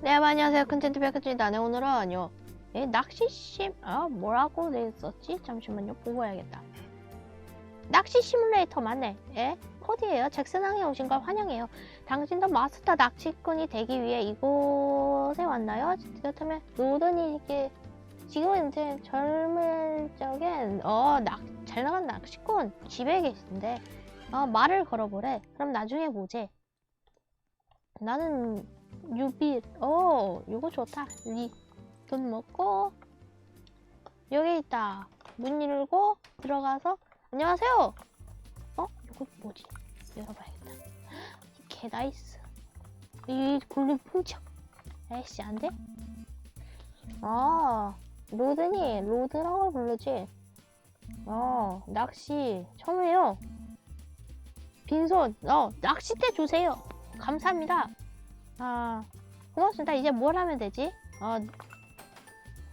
네, 안녕하세요. 컨텐츠 백화점입니다. 네, 오늘은요. 예, 낚시심, 아, 뭐라고 돼 있었지? 잠시만요. 보고 와야겠다. 낚시 시뮬레이터 맞네. 예? 코디예요. 잭슨항에 오신 걸 환영해요. 당신도 마스터 낚시꾼이 되기 위해 이곳에 왔나요? 그렇다면 로든이 이게 지금은 이제 젊을 적엔 어, 낚, 잘 나간 낚시꾼 집에 계신데 어, 말을 걸어보래. 그럼 나중에 보지. 나는 유빛. 어 이거 좋다. 이돈 먹고. 여기 있다. 문 열고 들어가서 안녕하세요. 어? 이거 뭐지? 열어봐야겠다. 개 나이스. 이 굴림 풍척 에이씨 안돼? 아 로드니. 로드라고 부르지. 어 낚시. 처음이에요. 빈손. 어 낚싯대 주세요. 감사합니다 아, 고맙습니다. 이제 뭘 하면 되지? 어,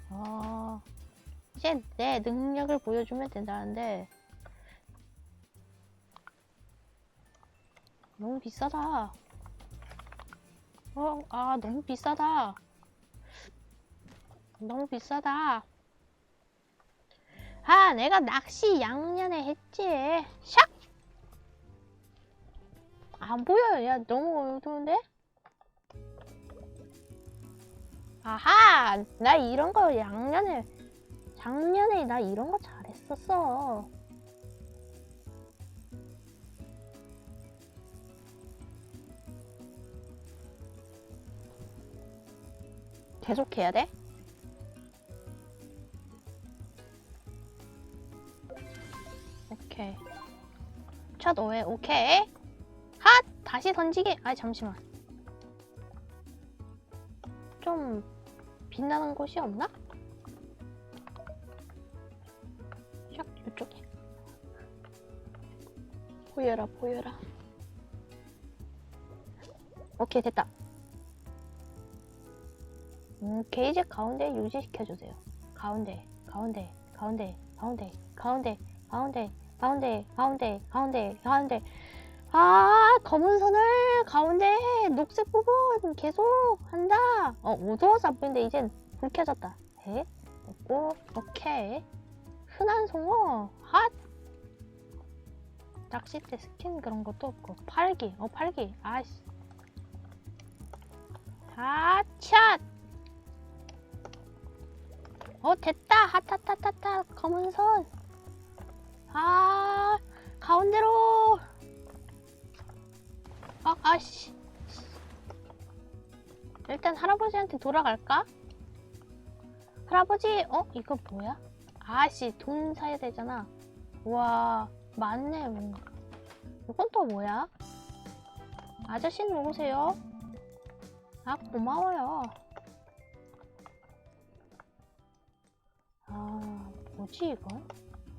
어, 이제 내 능력을 보여주면 된다는데. 너무 비싸다. 어, 아, 너무 비싸다. 너무 비싸다. 아, 내가 낚시 양년에 했지. 샥! 안 보여요. 야, 너무 어두운데? 아하! 나 이런 거 작년에, 작년에 나 이런 거 잘했었어. 계속 해야 돼? 오케이. 첫 5회, 오케이. 핫! 다시 던지기. 아, 잠시만. 좀 빛나는 곳이 없나? 샥 이쪽에. 보여라 보여라. 오케이 됐다. 음, 게이지 가운데 유지시켜주세요. 가운데 가운데 가운데 가운데 가운데 가운데 가운데 가운데 가운데 가운데 아 검은 선을 가운데 녹색 부분 계속 한다. 어 어두워서 안 보이는데 이젠 불 켜졌다. 에 됐고 오케이. 흔한 송어 핫! 낚싯대 스킨 그런 것도 없고 팔기 어 팔기. 아씨. 아샷! 어 됐다. 핫핫핫핫핫. 검은 선아 가운데로 아, 아씨. 일단 할아버지한테 돌아갈까? 할아버지, 어? 이거 뭐야? 아씨, 돈 사야 되잖아. 와, 맞네, 뭔가. 이건 또 뭐야? 아저씨 누구세요? 아, 고마워요. 아, 뭐지, 이건?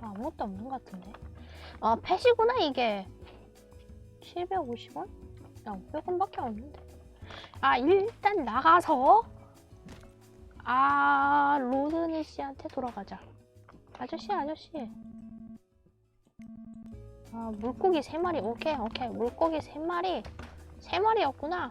아무것도 없는 것 같은데. 아, 펫이구나, 이게. 750원? 야, 500원밖에 없는데. 아, 일단 나가서 아, 로드니 씨한테 돌아가자. 아저씨, 아저씨. 아, 물고기 3마리. 오케이, 오케이. 물고기 3마리. 3마리였구나.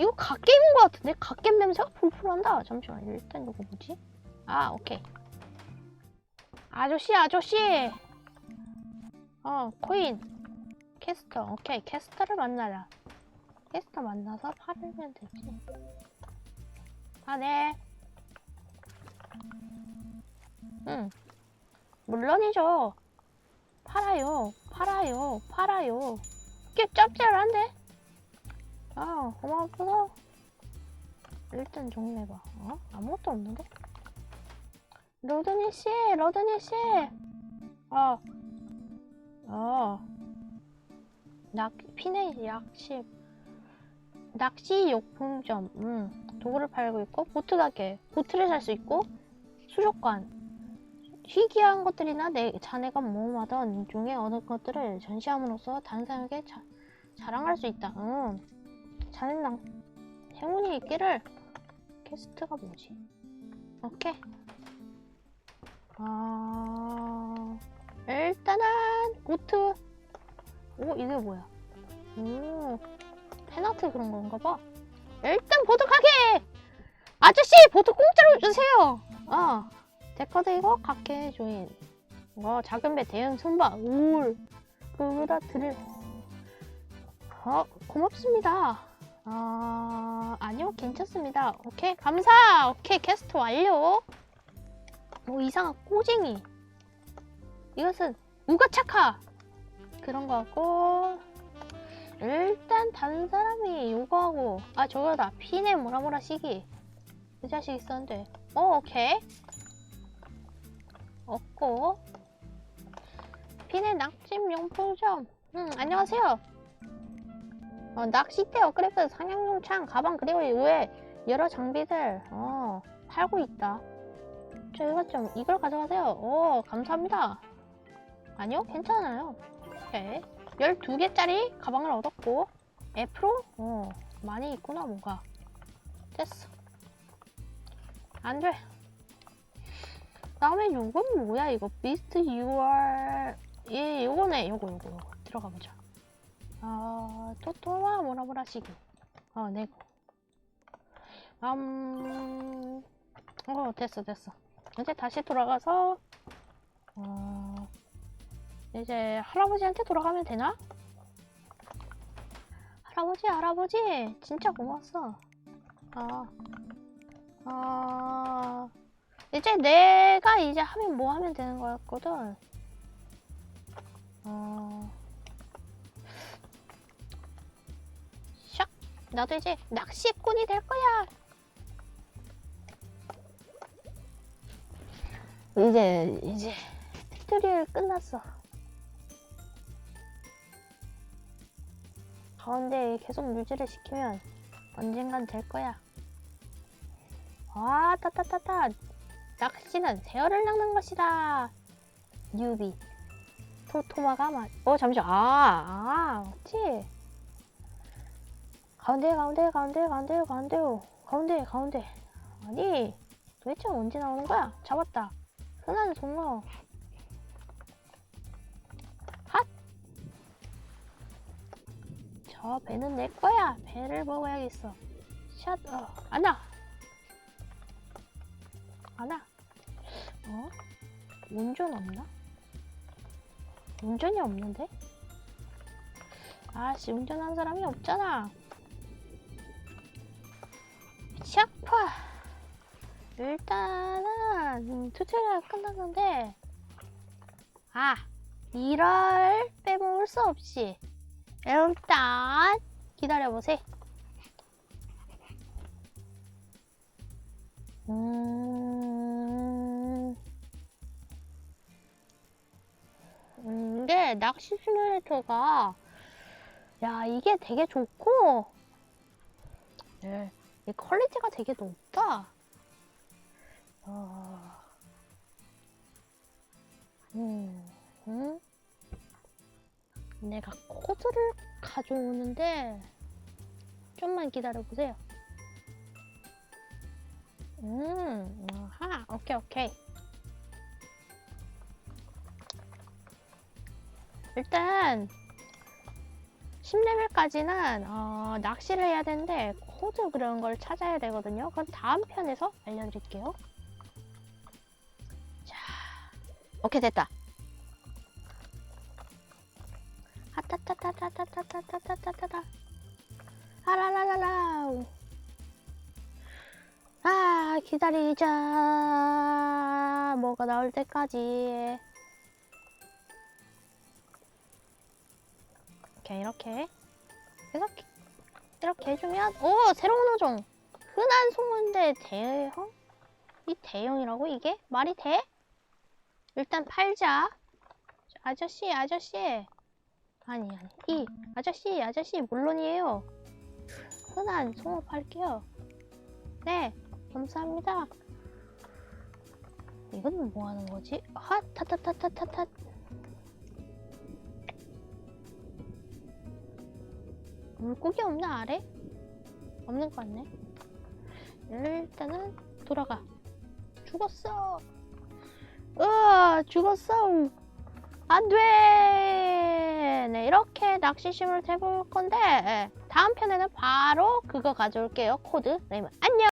이거 갓겜인 것 같은데? 갓겜 냄새가 풀풀한다. 잠시만, 일단 이거 뭐지? 아, 오케이. 아저씨, 아저씨! 어, 코인. 캐스터. 오케이, 캐스터를 만나라. 캐스터 만나서 팔으면 되지. 아, 네. 응. 물론이죠. 팔아요. 팔아요. 팔아요. 꽤 짭짤한데? 아, 고마웠어. 일단 정리해봐. 어? 아무것도 없는데? 로드니 씨, 로드니 씨. 어, 어. 낚, 피네 약식. 낚시 용품점. 음. 도구를 팔고 있고, 보트 가게. 보트를 살 수 있고, 수족관. 희귀한 것들이나 내 자네가 모험하던 중에 어느 것들을 전시함으로써 자, 자랑할 수 있다. 음. 자네랑 행운이 있기를. 퀘스트가 뭐지? 오케이. 아, 일단은 보트. 오, 이게 뭐야? 오, 팬아트 그런 건가 봐. 일단 보트 가게! 아저씨, 보트 공짜로 주세요! 어, 데커드 이거 각해 조인. 어, 작은 배 대형 손바. 울. 그거다 드릴. 어, 고맙습니다. 아, 아니요, 괜찮습니다. 오케이, 감사! 오케이, 캐스트 완료! 뭐 이상한 꼬쟁이. 이것은 우가차카! 그런 거 같고, 일단 다른 사람이 요거 하고, 아, 저거다. 피네 뭐라뭐라 시기. 그 자식 있었는데. 어, 오케이. 없고, 피네 용품점. 음, 안녕하세요. 어, 낚싯대 업그레이드 상향용 창 가방 그리고 이외에 여러 장비들 어, 팔고 있다. 저 이것 좀 이걸 가져가세요. 오 감사합니다. 아니요 괜찮아요. 오케이 12개짜리 가방을 얻었고 F로 어 많이 있구나 뭔가 됐어. 안돼. 다음에 요건 뭐야 이거 비스트 UR 예 요거네 요거 요거 요거 들어가 보자. 아, 토토와 뭐라뭐라 시기. 어, 네고. 음, 어, 됐어, 됐어. 이제 다시 돌아가서, 어, 이제 할아버지한테 돌아가면 되나? 할아버지, 할아버지, 진짜 고마웠어. 아, 아, 이제 내가 이제 하면 뭐 하면 되는 거였거든. 나도 이제 낚시꾼이 될 거야! 이제, 이제, 튜토리얼 끝났어. 가운데 계속 유지를 시키면 언젠간 될 거야. 와, 따따따따! 낚시는 새어를 낚는 것이다! 뉴비. 토토마가 말, 어, 잠시만. 아, 아, 맞지? 가운데 가운데 가운데 가운데 가운데요 가운데 가운데. 아니 도대체 언제 나오는 거야? 잡았다. 흔한 송어. 핫저 배는 내 거야. 배를 먹어야겠어. 샷! 어, 안나 안나 어? 운전 없나? 운전이 없는데? 아씨 운전한 사람이 없잖아 샤파. 일단은 음, 튜토리얼 끝났는데 아 이럴 빼먹을 수 없이. 일단 기다려보세요 음... 음, 이게 낚시 시뮬레이터가 야 이게 되게 좋고. 네. 이 퀄리티가 되게 높다. 어... 음, 음? 내가 코드를 가져오는데 좀만 기다려 보세요. 음, 아하, 오케이, 오케이. 일단 10레벨까지는 어, 낚시를 해야 되는데 코드 그런 걸 찾아야 되거든요. 그건 다음 편에서 알려드릴게요. 자, 오케이 됐다. 하타타타타타타타타타타타 아라라라라 아 기다리자 뭐가 나올 때까지 이렇게 이렇게. 이렇게 이렇게 해주면 오 새로운 어종 흔한 송어인데 대형? 이 대형이라고 이게? 말이 돼? 일단 팔자. 아저씨 아저씨. 아니 아니. 이 아저씨 아저씨 물론이에요. 흔한 송업할게요. 네 감사합니다. 이건 뭐 하는 거지? 핫 타타타타타타 물고기 없나 아래? 없는 것 같네. 일단은 돌아가. 죽었어! 으아 죽었어! 안돼! 네 이렇게 낚시심을 해볼 건데 예, 다음 편에는 바로 그거 가져올게요. 코드. 네, 안녕